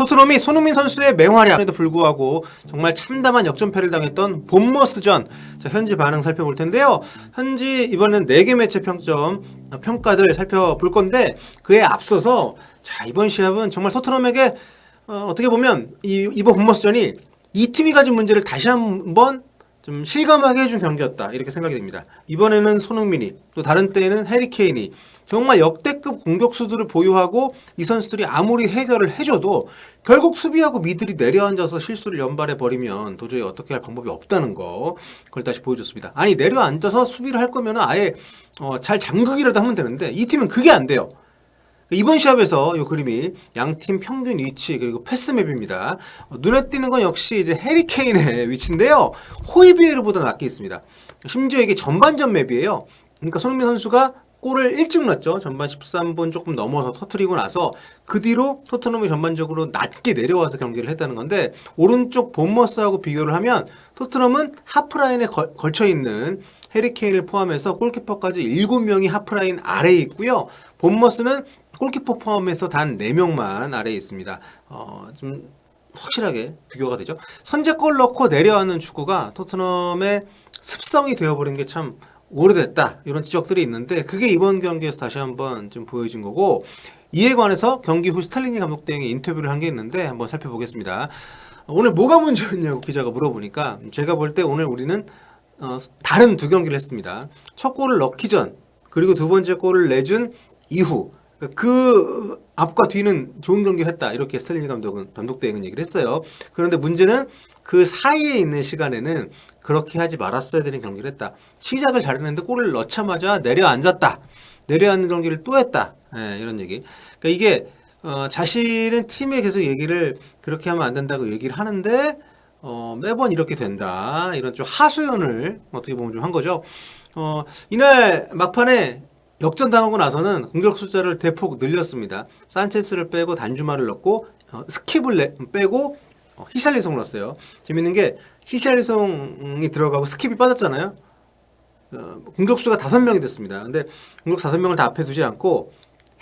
토트넘이 손흥민 선수의 맹활약에도 불구하고 정말 참담한 역전패를 당했던 본머스전 자, 현지 반응 살펴볼 텐데요. 현지 이번엔 4개 매체 평점 어, 평가들 살펴볼 건데 그에 앞서서 자, 이번 시합은 정말 토트넘에게 어, 어떻게 보면 이, 이번 본머스전이 이 팀이 가진 문제를 다시 한번 좀 실감하게 해준 경기였다 이렇게 생각이 됩니다. 이번에는 손흥민이 또 다른 때에는 해리케인이 정말 역대급 공격수들을 보유하고 이 선수들이 아무리 해결을 해줘도 결국 수비하고 미들이 내려앉아서 실수를 연발해 버리면 도저히 어떻게 할 방법이 없다는 거 그걸 다시 보여줬습니다. 아니 내려앉아서 수비를 할 거면 아예 어, 잘 잠그기라도 하면 되는데 이 팀은 그게 안 돼요. 이번 시합에서 이 그림이 양팀 평균 위치 그리고 패스 맵입니다. 어, 눈에 띄는 건 역시 이제 해리 케인의 위치인데요. 호이비에르보다 낮게 있습니다. 심지어 이게 전반전 맵이에요. 그러니까 손흥민 선수가 골을 일찍 넣었죠. 전반 13분 조금 넘어서 터트리고 나서 그 뒤로 토트넘이 전반적으로 낮게 내려와서 경기를 했다는 건데 오른쪽 본머스하고 비교를 하면 토트넘은 하프라인에 걸, 걸쳐 있는 해리케인을 포함해서 골키퍼까지 7명이 하프라인 아래에 있고요. 본머스는 골키퍼 포함해서 단 4명만 아래에 있습니다. 어, 좀 확실하게 비교가 되죠. 선제골 넣고 내려가는 축구가 토트넘의 습성이 되어버린 게 참 오래됐다 이런 지적들이 있는데 그게 이번 경기에서 다시 한번 좀 보여진 거고 이에 관해서 경기 후 스탈리니 감독 대행이 인터뷰를 한 게 있는데 한번 살펴보겠습니다. 오늘 뭐가 문제였냐고 기자가 물어보니까 제가 볼 때 오늘 우리는 어, 다른 두 경기를 했습니다. 첫 골을 넣기 전 그리고 두 번째 골을 내준 이후 그 앞과 뒤는 좋은 경기를 했다 이렇게 스탈리니 감독은 감독 대행은 얘기를 했어요. 그런데 문제는 그 사이에 있는 시간에는 그렇게 하지 말았어야 되는 경기를 했다. 시작을 잘했는데 골을 넣자마자 내려앉았다. 내려앉는 경기를 또 했다. 예, 이런 얘기. 그러니까 이게 어, 자신은 팀에 계속 얘기를 그렇게 하면 안 된다고 얘기를 하는데 어, 매번 이렇게 된다. 이런 좀 하소연을 어떻게 보면 좀 한 거죠. 어, 이날 막판에 역전당하고 나서는 공격 숫자를 대폭 늘렸습니다. 산체스를 빼고 단주마를 넣고 어, 스킵을 내- 빼고 어, 히샬리송을 넣었어요. 재밌는 게 히샬리송이 들어가고 스킵이 빠졌잖아요. 어, 공격수가 다섯 명이 됐습니다. 근데 공격 다섯 명을 다 앞에 두지 않고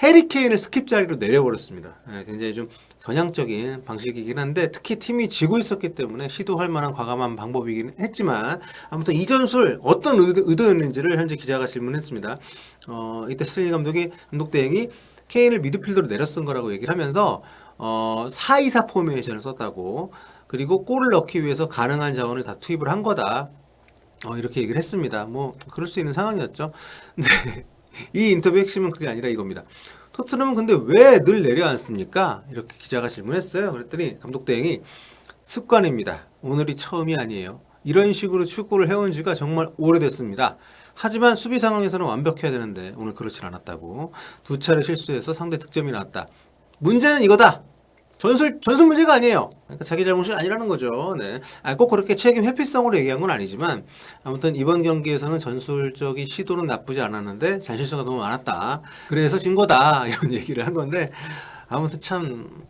해리케인을 스킵 자리로 내려버렸습니다. 예, 굉장히 좀 전향적인 방식이긴 한데 특히 팀이 지고 있었기 때문에 시도할 만한 과감한 방법이긴 했지만 아무튼 이 전술 어떤 의도, 의도 였는지를 현재 기자가 질문했습니다. 어, 이때 스틸리 감독이 감독 대행이 케인을 미드필더로 내려 쓴 거라고 얘기를 하면서 어, 4-2-4 포메이션을 썼다고 그리고 골을 넣기 위해서 가능한 자원을 다 투입을 한 거다. 어, 이렇게 얘기를 했습니다. 뭐 그럴 수 있는 상황이었죠. 근데 이 인터뷰 핵심은 그게 아니라 이겁니다. 토트넘은 근데 왜 늘 내려앉습니까? 이렇게 기자가 질문했어요. 그랬더니 감독 대행이 습관입니다. 오늘이 처음이 아니에요. 이런 식으로 축구를 해온 지가 정말 오래됐습니다. 하지만 수비 상황에서는 완벽해야 되는데 오늘 그렇진 않았다고. 두 차례 실수해서 상대 득점이 나왔다. 문제는 이거다. 전술 전술 문제가 아니에요. 그러니까 자기 잘못이 아니라는 거죠. 네. 아, 꼭 그렇게 책임 회피성으로 얘기한 건 아니지만 아무튼 이번 경기에서는 전술적인 시도는 나쁘지 않았는데 잔실수가 너무 많았다. 그래서 진 거다 이런 얘기를 한 건데 아무튼 참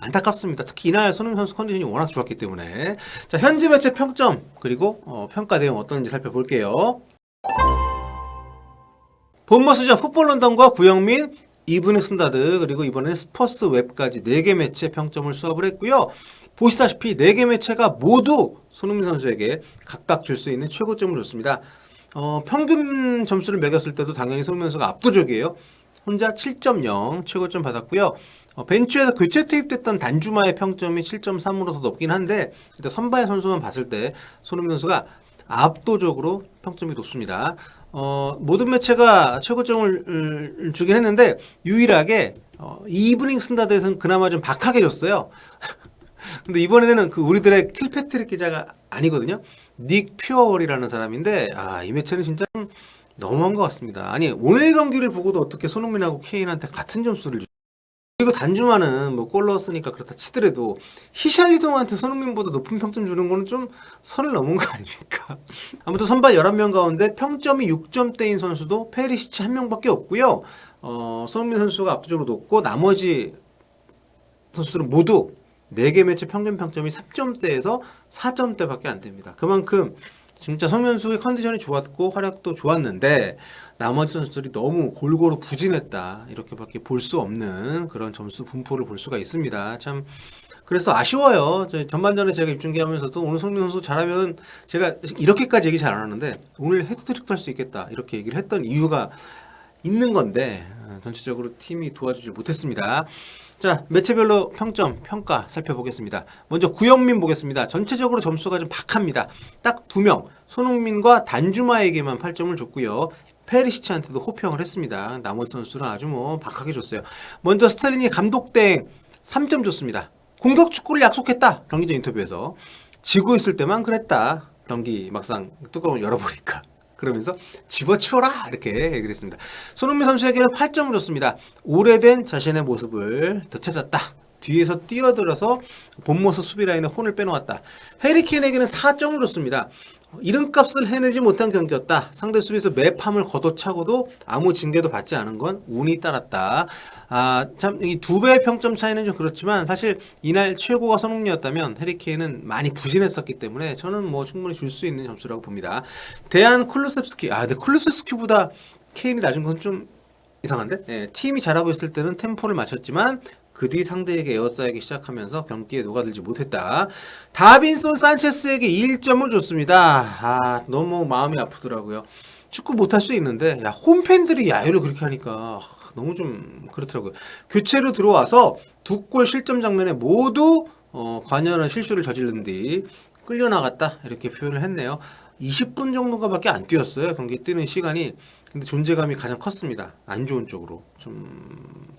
안타깝습니다. 특히 이날 손흥민 선수 컨디션이 워낙 좋았기 때문에 자 현지 매체 평점 그리고 어, 평가 내용 어떤지 살펴볼게요. 본머스전 풋볼 런던과 구영민, 이브닝 순다드 그리고 이번에는 스퍼스 웹까지 4개 매체 평점을 수업을 했고요. 보시다시피 4개 매체가 모두 손흥민 선수에게 각각 줄 수 있는 최고점을 줬습니다. 어, 평균 점수를 매겼을 때도 당연히 손흥민 선수가 압도적이에요. 혼자 7.0 최고점 받았고요. 어, 벤치에서 교체 투입됐던 단주마의 평점이 7.3으로 더 높긴 한데 일단 선발 선수만 봤을 때 손흥민 선수가 압도적으로 평점이 높습니다. 어, 모든 매체가 최고점을 음, 주긴 했는데 유일하게 어, 이브닝 쓴다드에서는 그나마 좀 박하게 줬어요. 근데 이번에는 그 우리들의 킬패트릭 기자가 아니거든요. 닉 퓨어월이라는 사람인데 아, 이 매체는 진짜 좀 너무한 것 같습니다. 아니 오늘 경기를 보고도 어떻게 손흥민하고 케인한테 같은 점수를 주... 그리고 단주마는 뭐골 넣었으니까 그렇다 치더라도 히샬리송한테 손흥민보다 높은 평점 주는 거는 좀 선을 넘은 거 아닙니까? 아무튼 선발 11명 가운데 평점이 6점대인 선수도 페리시치 한 명밖에 없고요. 어, 손흥민 선수가 압도적으로 높고 나머지 선수들은 모두 4개 매체 평균 평점이 3점대에서 4점대밖에 안 됩니다. 그만큼 진짜 송현수의 컨디션이 좋았고 활약도 좋았는데 나머지 선수들이 너무 골고루 부진했다 이렇게밖에 볼 수 없는 그런 점수 분포를 볼 수가 있습니다. 참 그래서 아쉬워요. 저 전반전에 제가 입중계하면서도 오늘 송민 선수 잘하면 제가 이렇게까지 얘기 잘 안 하는데 오늘 헤드트릭도 할 수 있겠다 이렇게 얘기를 했던 이유가 있는 건데 어, 전체적으로 팀이 도와주지 못했습니다. 자 매체별로 평점 평가 살펴보겠습니다. 먼저 구영민 보겠습니다. 전체적으로 점수가 좀 박합니다. 딱 두 명 손흥민과 단주마에게만 8점을 줬고요. 페리시치한테도 호평을 했습니다. 나머지 선수는 아주 뭐 박하게 줬어요. 먼저 스탈린이 감독 땡 3점 줬습니다. 공격 축구를 약속했다. 경기전 인터뷰에서 지고 있을 때만 그랬다. 경기 막상 뚜껑을 열어보니까 그러면서 집어치워라 이렇게 했습니다. 손흥민 선수에게는 8점을 줬습니다. 오래된 자신의 모습을 되찾았다. 뒤에서 뛰어들어서 본모습 수비 라인에 혼을 빼놓았다. 해리케인에게는 4점을 줬습니다. 이름값을 해내지 못한 경기였다. 상대 수비에서 매팜을 걷어차고도 아무 징계도 받지 않은 건 운이 따랐다. 아, 참, 이 두 배의 평점 차이는 좀 그렇지만 사실 이날 최고가 손흥민이었다면 해리케인은 많이 부진했었기 때문에 저는 뭐 충분히 줄 수 있는 점수라고 봅니다. 대한 쿨루셉스키. 아, 근데 쿨루셉스키보다 케인이 낮은 건 좀 이상한데? 예, 팀이 잘하고 있을 때는 템포를 맞췄지만 그 뒤 상대에게 에어싸이기 시작하면서 경기에 녹아들지 못했다. 다빈손 산체스에게 1점을 줬습니다. 아, 너무 마음이 아프더라고요. 축구 못할 수 있는데 야 홈팬들이 야유를 그렇게 하니까 아, 너무 좀 그렇더라고요. 교체로 들어와서 두 골 실점 장면에 모두 어, 관여하는 실수를 저지른 뒤 끌려 나갔다 이렇게 표현을 했네요. 20분 정도가밖에 안 뛰었어요. 경기 뛰는 시간이. 근데 존재감이 가장 컸습니다. 안 좋은 쪽으로 좀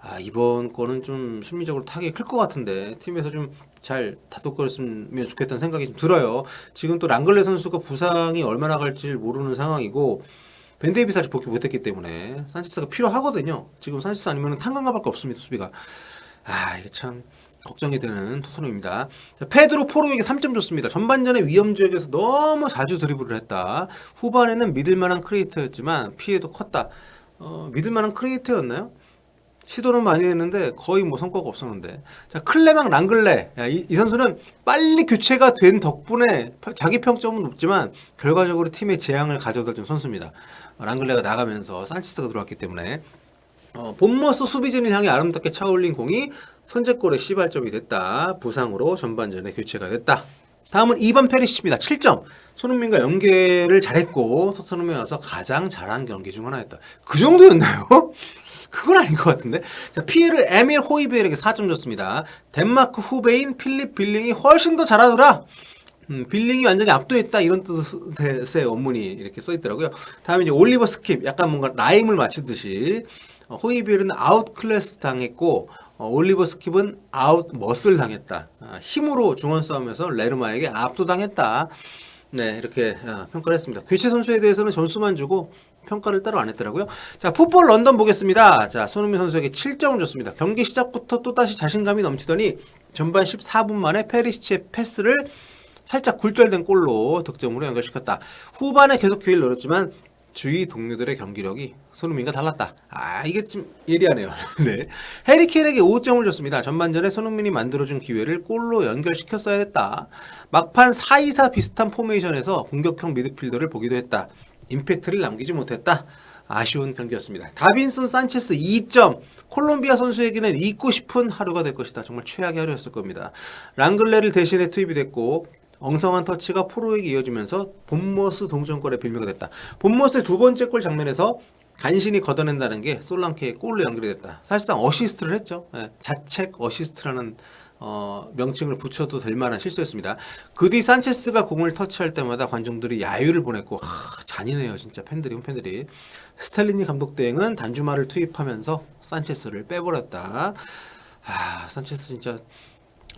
아, 이번 거는 좀 심리적으로 타격이 클 것 같은데 팀에서 좀 잘 다독거렸으면 좋겠다는 생각이 좀 들어요. 지금 또 랑글레 선수가 부상이 얼마나 갈지 모르는 상황이고 벤데이비스 아직 복귀 못했기 때문에 산체스가 필요하거든요. 지금 산체스 아니면 탄강가밖에 없습니다. 수비가 아 이게 참 걱정이 되는 토트넘입니다. 자, 페드로 포로에게 3점 줬습니다. 전반전에 위험 지역에서 너무 자주 드리블을 했다. 후반에는 믿을만한 크리에이터였지만 피해도 컸다. 어, 믿을만한 크리에이터였나요? 시도는 많이 했는데 거의 뭐 성과가 없었는데 자 클레망 랑글레 야, 이, 이 선수는 빨리 교체가 된 덕분에 펴- 자기 평점은 높지만 결과적으로 팀의 재앙을 가져다 준 선수입니다 어, 랑글레가 나가면서 산치스가 들어왔기 때문에 어, 본머스 수비진을 향해 아름답게 차올린 공이 선제골의 시발점이 됐다 부상으로 전반전에 교체가 됐다 다음은 이번 페리시입니다 7점 손흥민과 연계를 잘했고 토트넘에 와서 가장 잘한 경기 중 하나였다 그 정도였나요? 그건 아닌 것 같은데. 자, 피에르 에밀 호이베르에게 4점 줬습니다. 덴마크 후배인 필립 빌링이 훨씬 더 잘하더라. 음, 빌링이 완전히 압도했다 이런 뜻의 원문이 이렇게 써 있더라고요. 다음에 이제 올리버 스킵 약간 뭔가 라임을 맞추듯이 어, 호이베르는 아웃 클래스 당했고 어, 올리버 스킵은 아웃 멋을 당했다. 아, 힘으로 중원 싸움에서 레르마에게 압도당했다. 네, 이렇게 어, 평가를 했습니다. 교체 선수에 대해서는 점수만 주고 평가를 따로 안 했더라고요. 자, 풋볼 런던 보겠습니다. 자, 손흥민 선수에게 7점을 줬습니다. 경기 시작부터 또다시 자신감이 넘치더니 전반 14분 만에 페리시치의 패스를 살짝 굴절된 골로 득점으로 연결시켰다. 후반에 계속 기회를 노렸지만 주위 동료들의 경기력이 손흥민과 달랐다. 아 이게 좀 예리하네요. 네. 해리케인에게 5점을 줬습니다. 전반전에 손흥민이 만들어준 기회를 골로 연결시켰어야 했다. 막판 4-2-4 비슷한 포메이션에서 공격형 미드필더를 보기도 했다. 임팩트를 남기지 못했다. 아쉬운 경기였습니다. 다빈손 산체스 2점. 콜롬비아 선수에게는 잊고 싶은 하루가 될 것이다. 정말 최악의 하루였을 겁니다. 랑글레를 대신에 투입이 됐고 엉성한 터치가 포로에게 이어지면서 본머스 동점골의 빌미가 됐다. 본머스의 두 번째 골 장면에서 간신히 걷어낸다는 게 솔랑케의 골로 연결이 됐다. 사실상 어시스트를 했죠. 예, 자책 어시스트라는 어, 명칭을 붙여도 될 만한 실수였습니다. 그 뒤 산체스가 공을 터치할 때마다 관중들이 야유를 보냈고 하, 잔인해요 진짜 팬들이 홈팬들이 스탈리니 감독 대행은 단주마를 투입하면서 산체스를 빼버렸다. 아 산체스 진짜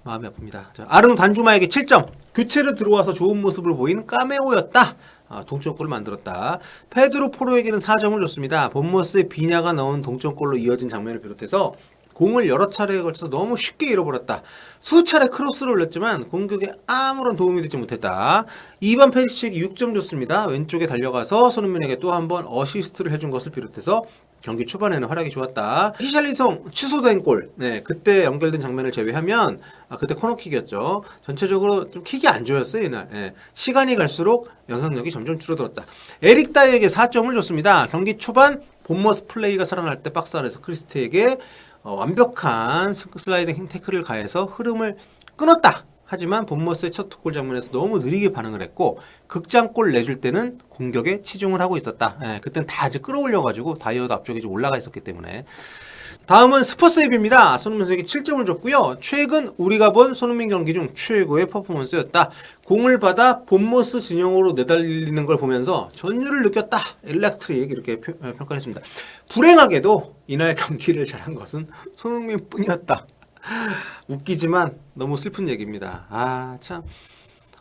마음이 아픕니다. 자, 아르노 단주마에게 7점. 교체로 들어와서 좋은 모습을 보인 까메오였다. 아, 동점골을 만들었다. 페드로 포로에게는 4점을 줬습니다. 본머스의 비냐가 넣은 동점골로 이어진 장면을 비롯해서 공을 여러 차례에 걸쳐서 너무 쉽게 잃어버렸다. 수차례 크로스를 올렸지만 공격에 아무런 도움이 되지 못했다. 2번 페리시에게 6점 줬습니다. 왼쪽에 달려가서 손흥민에게 또 한 번 어시스트를 해준 것을 비롯해서 경기 초반에는 활약이 좋았다. 히샬리송 취소된 골. 네, 그때 연결된 장면을 제외하면 아, 그때 코너킥이었죠. 전체적으로 좀 킥이 안 좋았어요 이날. 예, 시간이 갈수록 영향력이 점점 줄어들었다. 에릭 다이에게 4점을 줬습니다. 경기 초반 본머스 플레이가 살아날 때 박스 안에서 크리스트에게 어, 완벽한 스- 슬라이딩 태클을 가해서 흐름을 끊었다. 하지만 본머스의 첫골 장면에서 너무 느리게 반응을 했고 극장골 내줄 때는 공격에 치중을 하고 있었다. 예, 그땐 다 이제 끌어올려가지고 다이어도 앞쪽에 좀 올라가 있었기 때문에 다음은 스포츠 앱입니다. 손흥민 선수에게 7점을 줬고요. 최근 우리가 본 손흥민 경기 중 최고의 퍼포먼스였다. 공을 받아 본모스 진영으로 내달리는 걸 보면서 전율을 느꼈다. 일렉트릭 이렇게 표- 어, 평가했습니다. 불행하게도 이날 경기를 잘한 것은 손흥민 뿐이었다. 웃기지만 너무 슬픈 얘기입니다. 아, 참.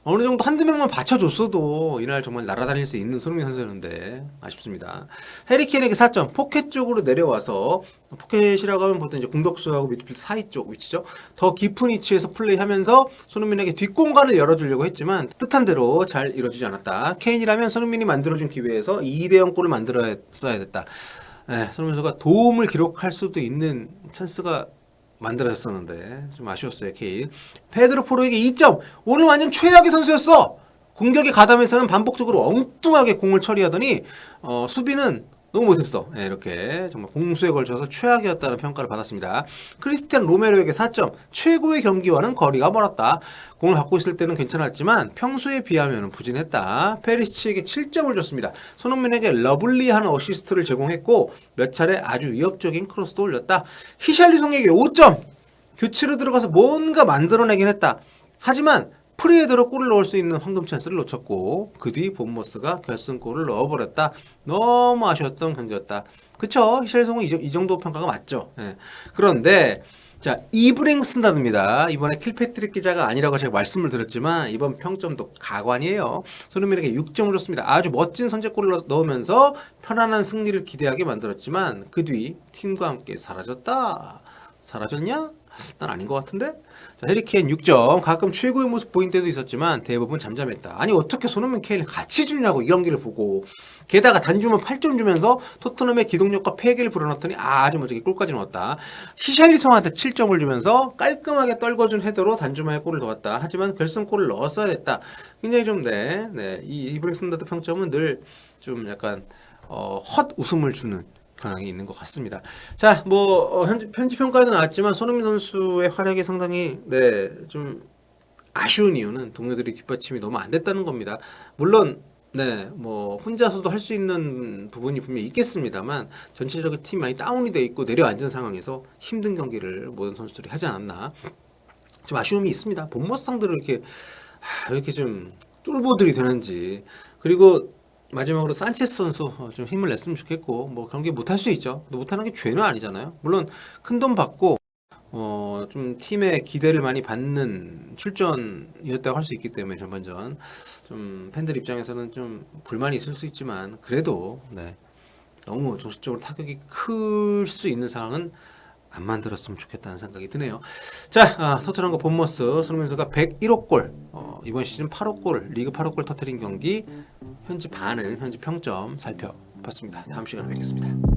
어느 정도 한두 명만 받쳐줬어도 이날 정말 날아다닐 수 있는 손흥민 선수였는데 아쉽습니다. 해리케인에게 4점, 포켓 쪽으로 내려와서 포켓이라고 하면 보통 이제 공격수하고 미드필드 사이 쪽 위치죠. 더 깊은 위치에서 플레이하면서 손흥민에게 뒷공간을 열어주려고 했지만 뜻한 대로 잘 이루어지지 않았다. 케인이라면 손흥민이 만들어준 기회에서 2대0 골을 만들어야 됐다. 예, 손흥민 선수가 도움을 기록할 수도 있는 찬스가 만들어졌었는데 좀 아쉬웠어요 케인 페드로 포로에게 2점. 오늘 완전 최악의 선수였어. 공격에 가담해서는 반복적으로 엉뚱하게 공을 처리하더니 어, 수비는 너무 못했어. 예, 이렇게 정말 공수에 걸쳐서 최악이었다는 평가를 받았습니다. 크리스티안 로메로에게 4점 최고의 경기와는 거리가 멀었다. 공을 갖고 있을 때는 괜찮았지만 평소에 비하면 부진했다. 페리시치에게 7점을 줬습니다. 손흥민에게 러블리한 어시스트를 제공했고 몇 차례 아주 위협적인 크로스도 올렸다. 히샬리송에게 5점! 교체로 들어가서 뭔가 만들어내긴 했다. 하지만 프리헤더로 골을 넣을 수 있는 황금 찬스를 놓쳤고 그 뒤 본머스가 결승골을 넣어버렸다. 너무 아쉬웠던 경기였다. 그쵸? 히샬리송은 이, 정- 이 정도 평가가 맞죠. 예. 그런데 자 이브링 쓴다입니다. 이번에 킬패트릭 기자가 아니라고 제가 말씀을 드렸지만 이번 평점도 가관이에요. 손흥민에게 6점을 줬습니다. 아주 멋진 선제골을 넣- 넣으면서 편안한 승리를 기대하게 만들었지만 그 뒤 팀과 함께 사라졌다. 사라졌냐? 난 아닌 것 같은데? 자, 해리케인 6점. 가끔 최고의 모습 보인 때도 있었지만 대부분 잠잠했다. 아니, 어떻게 손흥민 케인을 같이 주냐고 이 경기를 보고. 게다가 단주만 8점 주면서 토트넘의 기동력과 패기를 불어넣더니 아주 멋지게 골까지 넣었다. 히샬리송한테 7점을 주면서 깔끔하게 떨궈준 헤더로 단주만에 골을 넣었다. 하지만 결승골을 넣었어야 됐다. 굉장히 좀, 네. 네. 이 이브링 쓴다드 평점은 늘 좀 약간, 어, 헛 웃음을 주는 경향이 있는 것 같습니다. 자, 뭐 어, 현지 편집 평가에도 나왔지만 손흥민 선수의 활약이 상당히 네, 좀 아쉬운 이유는 동료들이 뒷받침이 너무 안 됐다는 겁니다. 물론 네, 뭐 혼자서도 할 수 있는 부분이 분명히 있겠습니다만 전체적으로 팀이 많이 다운이 돼 있고 내려앉은 상황에서 힘든 경기를 모든 선수들이 하지 않았나 좀 아쉬움이 있습니다. 본머스 상대로 이렇게 하, 왜 이렇게 좀 쫄보들이 되는지 그리고 마지막으로 산체스 선수 어, 좀 힘을 냈으면 좋겠고 뭐 경기 못할 수 있죠. 못하는 게 죄는 아니잖아요. 물론 큰 돈 받고 어 좀 팀의 기대를 많이 받는 출전이었다고 할 수 있기 때문에 전반전 좀 팬들 입장에서는 좀 불만이 있을 수 있지만 그래도 네 너무 정신적으로 타격이 클 수 있는 상황은 안 만들었으면 좋겠다는 생각이 드네요. 자, 아, 토트넘과 본머스 손흥민 선수가 101호 골, 어, 이번 시즌 8호 골, 리그 8호 골 터트린 경기 현지 반응, 현지 평점 살펴봤습니다. 다음 시간에 뵙겠습니다.